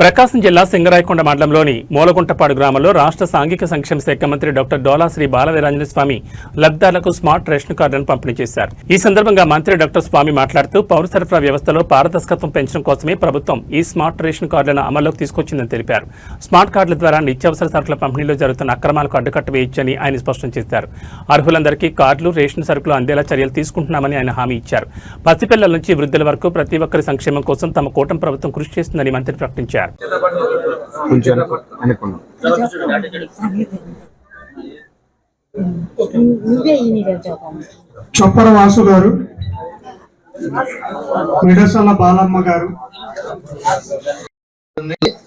ప్రకాశం జిల్లా సింగరాయకొండ మండలంలోని మూలగుంటపాడు గ్రామంలో రాష్ట్ర సాంఘిక సంక్షేమ శాఖ మంత్రి డాక్టర్ డోలా శ్రీ బాలవీరాంజన స్వామి లబ్ధాలకు స్మార్ట్ రేషన్ కార్డులను పంపిణీ చేశారు. ఈ సందర్భంగా మంత్రి డాక్టర్ స్వామి మాట్లాడుతూ పౌర సరఫరా వ్యవస్థలో పారదర్శకత్వం పెంచడం కోసమే ప్రభుత్వం ఈ స్మార్ట్ రేషన్ కార్డులను అమల్లోకి తీసుకొచ్చిందని తెలిపారు. స్మార్ట్ కార్డుల ద్వారా నిత్యావసర సరుకుల పంపిణీలో జరుగుతున్న అక్రమాలకు అడ్డుకట్ట వేయొచ్చని ఆయన స్పష్టం చేశారు. అర్హులందరికీ కార్డులు రేషన్ సరుకులు అందేలా చర్యలు తీసుకుంటున్నామని ఆయన హామీ ఇచ్చారు. పసిపిల్లల నుంచి వృద్ధుల వరకు ప్రతి ఒక్కరి సంక్షేమం కోసం తమ కూటమి ప్రభుత్వం కృషి చేస్తుందని మంత్రి ప్రకటించారు. కొంచెం అనుకున్నాం. చొప్పర వాసు గారు మిడసల బాలమ్మ గారు.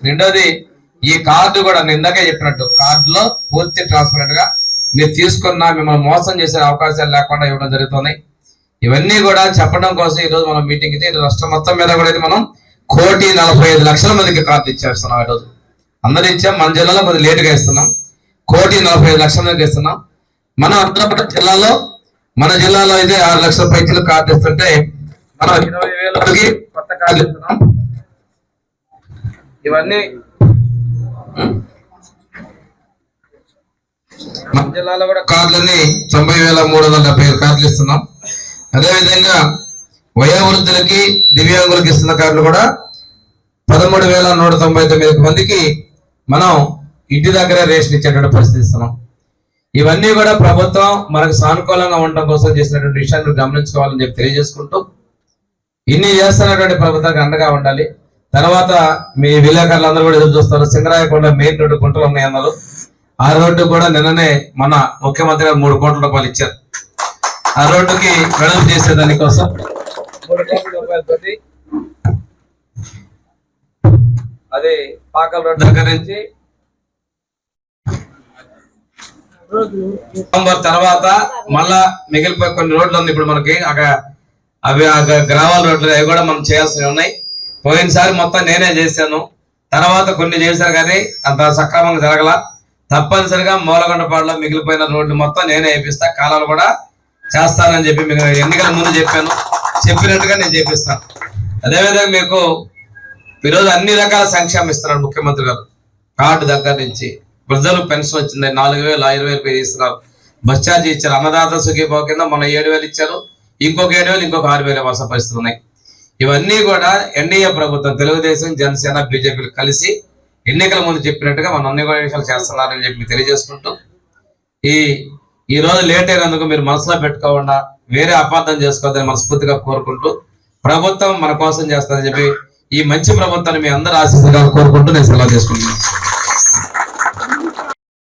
రెండోది ఈ కార్డు కూడా నేను ఇందాకే చెప్పినట్టు కార్డులో పూర్తి ట్రాన్స్పరెంట్గా మీరు తీసుకున్న మిమ్మల్ని మోసం చేసే అవకాశాలు లేకుండా ఇవ్వడం జరుగుతుంది. ఇవన్నీ కూడా చెప్పడం కోసం ఈ రోజు మనం మీటింగ్ అయితే రాష్ట్రం మొత్తం మీద కూడా అయితే మనం కోటి నలభై ఐదు లక్షల మందికి కార్డు ఇచ్చేస్తున్నాం ఈ రోజు. అందరు ఇచ్చాం మన జిల్లాలో కొద్దిగా లేటుగా ఇస్తున్నాం కోటి నలభై ఐదు లక్షల మందికి ఇస్తున్నాం మన అనంతపురం జిల్లాలో మన జిల్లాలో అయితే ఆరు లక్షల పైచలు కార్డు ఇస్తుంటే మనం ఇరవై వేల మందికి కొత్త కార్డు ఇస్తున్నాం ఇవన్నీ మన జిల్లాలో కూడా కార్డులన్నీ తొంభై వేల మూడు వందల డెబ్బై ఐదు కార్డులు ఇస్తున్నాం. అదేవిధంగా వయోవృద్ధులకి దివ్యాంగులకు ఇస్తున్న కార్డులు కూడా పదమూడు వేల నూట తొంభై తొమ్మిది మందికి మనం ఇంటి దగ్గర రేషన్ ఇచ్చేటువంటి పరిస్థితి ఇస్తున్నాం. ఇవన్నీ కూడా ప్రభుత్వం మనకు సానుకూలంగా ఉండడం కోసం చేసినటువంటి విషయాన్ని గమనించుకోవాలని చెప్పి తెలియజేసుకుంటూ ఇన్ని చేస్తున్నటువంటి ప్రభుత్వానికి అండగా ఉండాలి. తర్వాత మీ విలేకరులు అందరూ కూడా ఎదురు చూస్తారు. సింగరాయకొండ మెయిన్ రోడ్డు గుంటలు ఉన్నాయి అన్నారు ఆ రోడ్డు కూడా నిన్ననే మన ముఖ్యమంత్రి గారు మూడు కోట్ల రూపాయలు ఇచ్చారు. ఆ రోడ్డుకి వెడల్పు చేసే దానికోసం కోట్ల రూపాయలతోటి అది పాకల రోడ్ దగ్గర నుంచి నవంబర్ తర్వాత మళ్ళా మిగిలిపోయి కొన్ని రోడ్లు ఉంది ఇప్పుడు మనకి అక్కడ అవి గ్రామాల రోడ్లు అవి కూడా మనం చేయాల్సినవి ఉన్నాయి. పోయినసారి మొత్తం నేనే చేశాను. తర్వాత కొన్ని చేశారు కానీ అంత సక్రమంగా జరగల. తప్పనిసరిగా మూలగొండపాడులో మిగిలిపోయిన రోడ్లు మొత్తం నేనే వేపిస్తా. కాలాలు కూడా చేస్తానని చెప్పి మీకు ఎన్నికల ముందు చెప్పాను. చెప్పినట్టుగా నేను చేపిస్తాను అదేవిధంగా మీకు ఈరోజు అన్ని రకాల సంక్షేమం ఇస్తున్నారు ముఖ్యమంత్రి గారు. కార్డు దగ్గర నుంచి వృద్ధులు పెన్షన్ వచ్చింది నాలుగు వేలు ఐదు వేలు పే చేస్తున్నారు బస్ ఛార్జ్ ఇచ్చారు. అన్నదాత సుఖీభావ కింద మన ఏడు వేలు ఇచ్చారు. ఇంకొక ఏడు వేలు ఇంకొక ఆరు వేలు వర్ష పరిస్థితులు ఉన్నాయి. ఇవన్నీ కూడా ఎన్డీఏ ప్రభుత్వం తెలుగుదేశం జనసేన బీజేపీలు కలిసి ఎన్నికల ముందు చెప్పినట్టుగా మన అన్ని కూడా విషయాలు చేస్తున్నారని చెప్పి తెలియజేసుకుంటూ ఈ ఈ రోజు లేట్ అయినందుకు మీరు మనసులో పెట్టుకోకుండా వేరే అపార్థం చేసుకోవద్దని మనస్ఫూర్తిగా కోరుకుంటూ ప్రభుత్వం మన కోసం చేస్తుందని చెప్పి ఈ మంచి ప్రభుత్వాన్ని మీ అందరూ ఆశిస్తుగా కోరుకుంటూ నేను సెలవు చేసుకుంటున్నాను